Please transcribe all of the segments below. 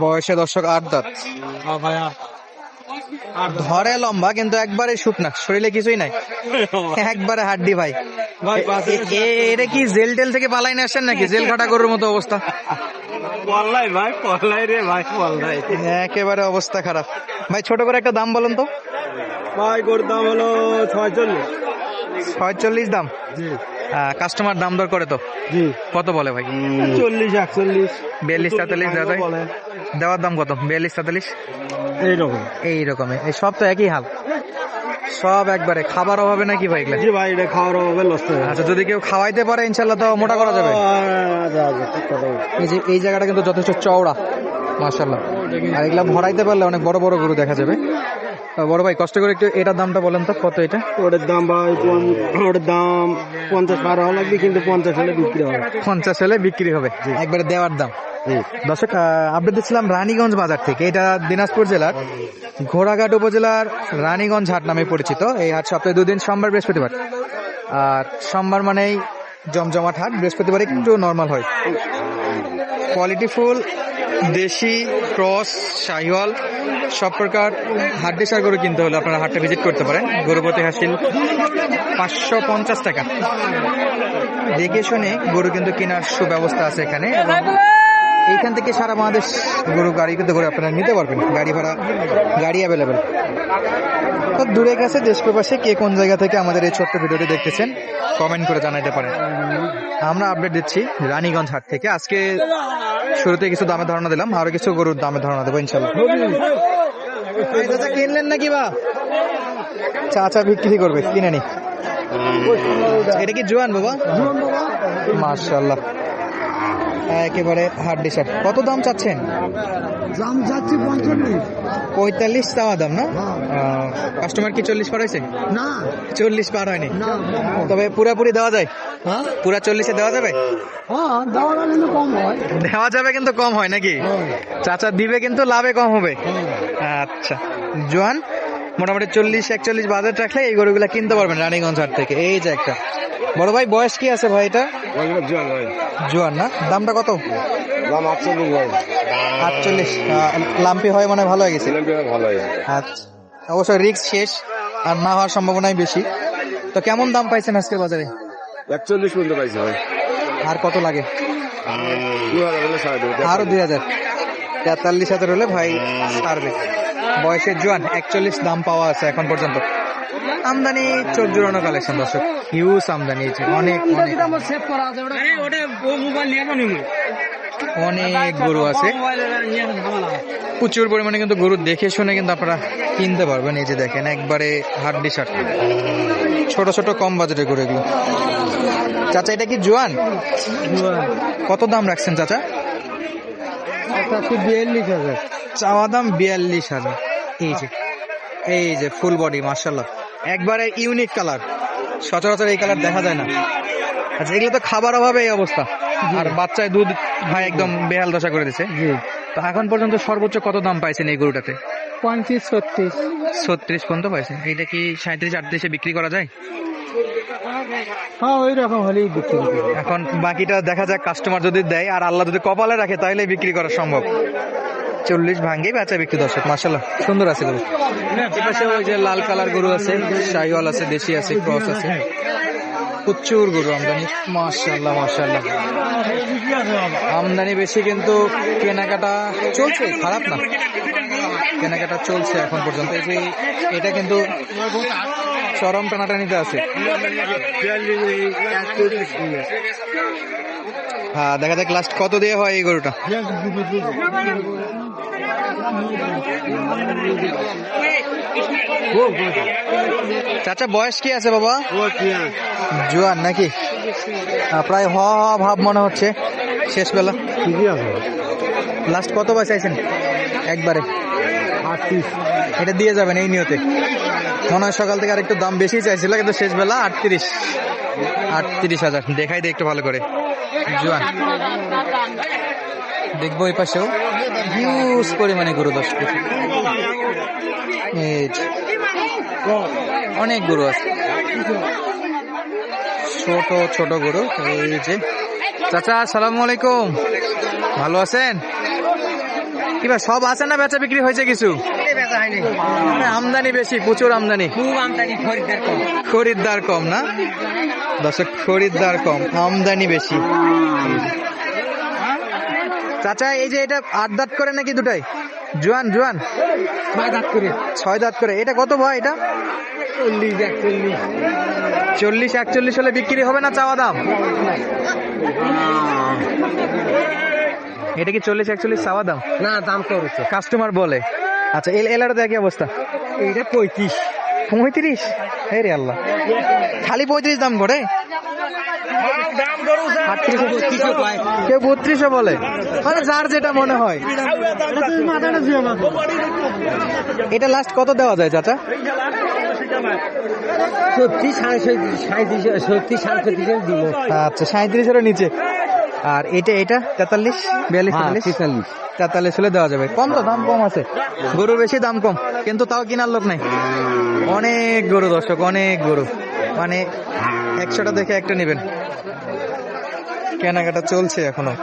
বয়সে দর্শক আট দাঁত। ধরে লম্বা কিন্তু একবারে শুকনা শরীরে কিছুই নাই। একবারে হাড্ডি ভাই। এটা কি জেল টেল থেকে পালাই না আসছেন নাকি? জেল খাটা গরুর মতো অবস্থা। পল্লাই ভাই পল্লাই রে ভাই পল্লাই। একেবারে অবস্থা খারাপ। ভাই ছোট করে একটা দাম বলুন তো। ভাই গরুর দাম হলো ছয়চল্লিশ। ছয়চল্লিশ দাম। জি। কাস্টমার দাম দর করে তো। জি। কত বলে ভাই? চল্লিশ একচল্লিশ। বিয়াল্লিশ তেতাল্লিশ যায়? দেওয়ার দাম কত? বিয়াল্লিশ তেতাল্লিশ? এইরকম। এই রকমই। এই সব তো একই হাল। সব একবারে। খাবার অভাবে নাকি ভাই এগুলা? জি ভাই এটা খাওয়ার অভাবে লস আচ্ছা যদি কেউ খাওয়াইতে পারে ইনশাল্লাহ তো মোটা করা যাবে। এই যে এই জায়গাটা কিন্তু যথেষ্ট চওড়া মাশাল্লাহ আর এগুলা ভরাইতে পারলে অনেক বড় বড় গরু দেখা যাবে। বড় ভাই কষ্ট করে একটু এটার দামটা বলেন তো কত এটা? ওটার দাম ভাই ওটার দাম পঞ্চাশ পার হওয়া লাগবে কিন্তু পঞ্চাশ হলে বিক্রি হবে। পঞ্চাশ হলে বিক্রি হবে। একবারে দেওয়ার দাম। দর্শক আপডেট দিচ্ছিলাম রানীগঞ্জ বাজার থেকে। এটা দিনাজপুর জেলার ঘোড়াঘাট উপজেলার রানীগঞ্জ হাট নামে পরিচিত। এই হাট সপ্তাহে দুদিন সোমবার বৃহস্পতিবার। আর সোমবার মানেই জমজমাট হাট বৃহস্পতিবার একটু নর্মাল হয়। কোয়ালিটি ফুল দেশি ক্রস, শাহিওয়াল, সব প্রকার হাড্ডি সার গরু কিনতে হলে আপনারা হাটটা ভিজিট করতে পারেন। গরুপতি হাসিল পাঁচশো পঞ্চাশ টাকা। দেখে শুনে গরু কিন্তু কেনার সুব্যবস্থা আছে এখানে। এবং এইখান থেকে সারা বাংলাদেশ গরু গাড়ি কিন্তু করে আপনারা নিতে পারবেন। গাড়ি ভাড়া গাড়ি অ্যাভেলেবেল তো দূরে গেছে দেশ প্রবাসে কে কোন জায়গা থেকে আমাদের এই ছোট্ট ভিডিওটি দেখতেছেন কমেন্ট করে জানাইতে পারেন। আমরা আপডেট দিচ্ছি রানীগঞ্জ হাট থেকে। আজকে শুরুতে কিছু দামে ধারণা দিলাম আরও কিছু গরুর দামে ধারণা দেবো ইনশাল্লাহ চাচা কিনলেন নাকি বা? চাচা বিক্রি করবে কিনে নি। এটা কি জোয়ান বাবা? মার্শাল্লাহ একেবারে হার্ড শার্ট কত দাম চাচ্ছেন? দাম যাচ্ছে পঞ্চল্লিশ পঁয়তাল্লিশ চাওয়া দাম না? কাস্টমার কি চল্লিশ পার হয়েছে? না। চল্লিশ পার হয়নি। তবে পুরাপুরি দেওয়া যায়? হ্যাঁ? পুরা চল্লিশে দেওয়া যাবে? হ্যাঁ হয়। দেওয়া যাবে কিন্তু কম হয় নাকি? চাচা দিবে কিন্তু লাভে কম হবে। আচ্ছা। জোয়ান? মোটামুটি চল্লিশ একচল্লিশ বাজার রাখলে এই গরুগুলা কিনতে পারবেন রানীগঞ্জ হাট থেকে। এই যে একটা। বড় ভাই বয়স কি আছে ভাই এটা? জোয়ান না? দামটা কত? দাম আটচল্লিশ ভাই। আটচল্লিশ। লাম্পি হয় মানে ভালো হয়ে গেছে? ভালো আচ্ছা। অবশ্যই রিস্ক শেষ আর না হওয়ার সম্ভাবনাই বেশি। তো কেমন দাম পাইছেন আজকে বাজারে? একচল্লিশ পর্যন্ত পাইছে ভাই। আর কত লাগে? আরও দুই হাজার। তেতাল্লিশ হাজার হলে ভাই ছাড়বে বয়সের জোয়ান একচল্লিশ দাম পাওয়া আছে এখন পর্যন্ত। আমদানি চোখ জোড়ানো কালেকশন দর্শক। হিউজ আমদানি হয়েছে অনেক অনেক। সেভ করা আছে ওটা ওটা ও মোবাইল নিয়ে যাব নিমু অনেক গরু আছে। প্রচুর পরিমাণে কিন্তু গরু দেখে শুনে কিন্তু আপনারা কিনতে পারবেন এই যে দেখেন একবারে হাড্ডি শার্ট। ছোট ছোট কম বাজেটের গরু এগুলো। চাচা এটা কি জোয়ান? কত দাম রাখছেন চাচা? বিয়াল্লিশ হাজার। চাওয়া দাম বিয়াল্লিশ হাজার। এই যে এই যে ফুল বডি মার্শাল্লাহ একবারে ইউনিক কালার সচরাচর এই কালার দেখা যায় না। আচ্ছা এগুলো তো খাবার অভাবে এই অবস্থা। আর বাচ্চায় দুধ ভাই একদম বেহাল দশা করে দিছে। তো এখন পর্যন্ত সর্বোচ্চ কত দাম পাইছেন এই গরুটাতে? পঁয়ত্রিশ ছত্রিশ। ছত্রিশ পর্যন্ত পাইছেন। এইটা কি সাঁত্রিশ আটত্রিশে বিক্রি করা যায়? হ্যাঁ ওই রকম হলেই বিক্রি করি। এখন বাকিটা দেখা যাক কাস্টমার যদি দেয় আর আল্লাহ যদি কপালে রাখে তাহলে বিক্রি করা সম্ভব। চল্লিশ ভাঙ্গেই বেচা বিক্রি দর্শক মার্শাল্লাহ সুন্দর আছে গরু। এপাশে ওই যে লাল কালার গরু আছে, শাহিওয়াল আছে, দেশি আছে, ক্রস আছে। প্রচুর গরু আমদানি। মার্শাল্লাহ মার্শাল্লাহ আমদানি বেশি কিন্তু কেনাকাটা চলছে, খারাপ না। কেনাকাটা চলছে এখন পর্যন্ত। এই যে এটা কিন্তু চরম টানাটানিতে আছে। হ্যাঁ দেখা যাক লাস্ট কত দিয়ে হয় এই গরুটা? চাচা, বয়স কি আছে বাবা? জোয়ান নাকি? প্রায় হ ভাব মনে হচ্ছে। শেষ বেলা। ঠিকই আছে লাস্ট কত বাস চাইছেন? একবারে। আটত্রিশ এটা দিয়ে যাবেন এই নিয়তে। মনে হয় সকাল থেকে আর একটু দাম বেশি চাইছিল, কিন্তু শেষ বেলা আটত্রিশ। আটত্রিশ হাজার। দেখাই দিই একটু ভালো করে। জোয়ান। দেখব এই পাশেও। হিউজ পরিমাণে গরু দশ কেজি। অনেক গরু আছে। ছোট ছোট গরু এই যে। চাচা আসসালামু আলাইকুম। ভালো আছেন? কিবা সব আছে না বেচা বিক্রি হয়েছে কিছু? মানে আমদানি বেশি প্রচুর আমদানি। খরিদ্দার কম না? দর্শক খরিদ্দার কম আমদানি বেশি। চাচা এই যে এটা আট দাঁত করে নাকি দুটাই? জোয়ান জোয়ান। ছয় দাঁত করে। ছয় দাঁত করে। এটা কত ভয় এটা? চল্লিশ একচল্লিশ। চল্লিশ একচল্লিশ হলে বিক্রি হবে না চাওয়া দাম? এটা কি চল্লিশ একচল্লিশ চাওয়া দাম? না দাম করেছে কাস্টমার বলে। আচ্ছা এল এলার কি অবস্থা। এটা পঁয়ত্রিশ। পঁয়ত্রিশ? হে রে আল্লাহ। খালি পঁয়ত্রিশ দাম করে কেউ বত্রিশও বলে। মানে যার যেটা মনে হয়। এটা লাস্ট কত দেওয়া যায় চাচা? আচ্ছা সাঁত্রিশের নিচে। আর এটা এটা? তেতাল্লিশ? বিয়াল্লিশ হ্যাঁ, তেতাল্লিশ? তেতাল্লিশ। তেতাল্লিশ হলে দেওয়া যাবে। কম তো দাম কম আছে। গরুর বেশি দাম কম। কিন্তু তাও কেনার লোক নাই। অনেক গরু দর্শক, অনেক গরু। মানে একশোটা দেখে একটা নেবেন। কেনাকাটা চলছে এখনও।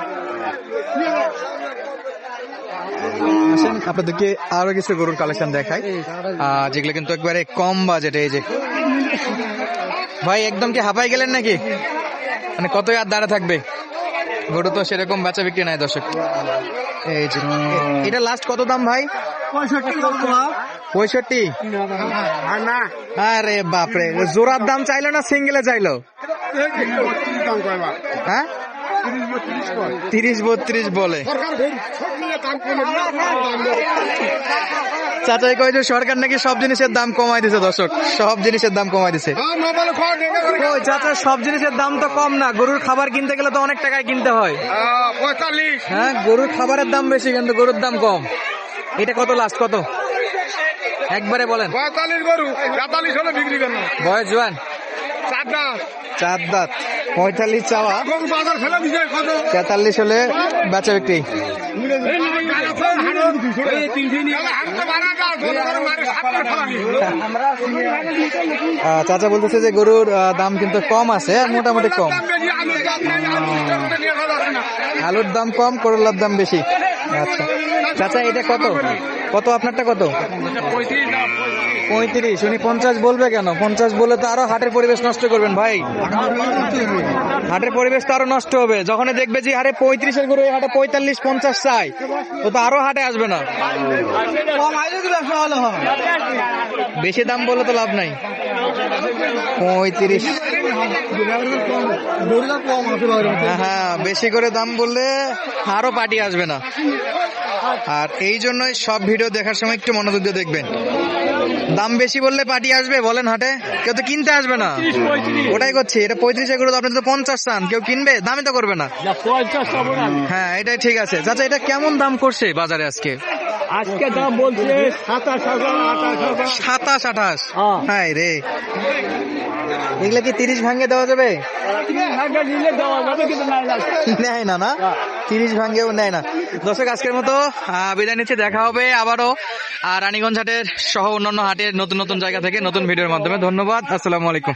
আপনাদেরকে আরও কিছু গরুর কালেকশন দেখাই। যেগুলো কিন্তু একবারে কম বাজেটে, এই যে। ভাই, একদম কি হাঁপাই গেলেন নাকি? মানে কত আর দাঁড়া থাকবে? গরু তো সেরকম বেচা বিক্রি নাই দর্শক। এই যে, এটা লাস্ট কত দাম ভাই? পঁয়ষট্টি না আরে বাপরে জোড়ার দাম চাইলো না সিঙ্গেলে চাইলো? হ্যাঁ? তিরিশ বত্রিশ বলে। চাচাই কয় যে সরকার নাকি সব জিনিসের দাম কমাই দিছে দর্শক। সব জিনিসের দাম কমাই দিছে। ওই চাচা সব জিনিসের দাম তো কম না। গরুর খাবার কিনতে গেলে তো অনেক টাকায় কিনতে হয়। হ্যাঁ গরুর খাবারের দাম বেশি কিন্তু গরুর দাম কম। এটা কত লাস্ট কত? একবারে বলেন। পঁয়তাল্লিশ গরু তেতাল্লিশ হলে বিক্রি কেন বয়স জোয়ান? চারটা চার দাঁত। পঁয়তাল্লিশ চাওয়া। তেতাল্লিশ হলে বেচা বিক্রি। চাচা বলতেছে যে গরুর দাম কিন্তু কম আছে মোটামুটি কম। আলুর দাম কম করলার দাম বেশি। আচ্ছা। চাচা এটা কত? কত আপনারটা কত? পঁয়ত্রিশ। উনি পঞ্চাশ বলবে কেন? পঞ্চাশ বলে তো আরও হাটের পরিবেশ নষ্ট করবেন ভাই। হাটের পরিবেশ তো আরও নষ্ট হবে। যখন দেখবে যে হারে পঁয়ত্রিশের গরু এই হাটে পঁয়তাল্লিশ পঞ্চাশ চাই তো তো আরও হাটে আসবে না। বেশি দাম বলে তো লাভ নাই। পঁয়ত্রিশ। হ্যাঁ, হ্যাঁ বেশি করে দাম বললে আরও পার্টি আসবে না। আর এই জন্যই সব ভিডিও দেখার সময় একটু মনোযোগ দিয়ে দেখবেন। দাম বেশি বললে পার্টি আসবে বলেন হাটে। কেউ তো কিনতে আসবে না। ওটাই করছি এটা পঁয়ত্রিশ এগুলো আপনি তো পঞ্চাশ চান কেউ কিনবে দামে তো করবে না। হ্যাঁ এটাই ঠিক আছে। চাচা এটা কেমন দাম করছে বাজারে আজকে? আজকে দাম বলছে সাতাশ হাজার আঠাশ হাজার। সাতাশ আঠাশ? হ্যাঁ। হ্যাঁ রে। এগুলা কি তিরিশ ভাঙ্গে দেওয়া যাবে? নেয় না না? তিরিশ ভাঙ্গেও নেয় না। দর্শক আজকের মতো বিদায় নিচ্ছে দেখা হবে আবারও। আর রানীগঞ্জ হাটের সহ অন্যান্য হাটের নতুন নতুন জায়গা থেকে নতুন ভিডিওর মাধ্যমে। ধন্যবাদ আসসালামু আলাইকুম।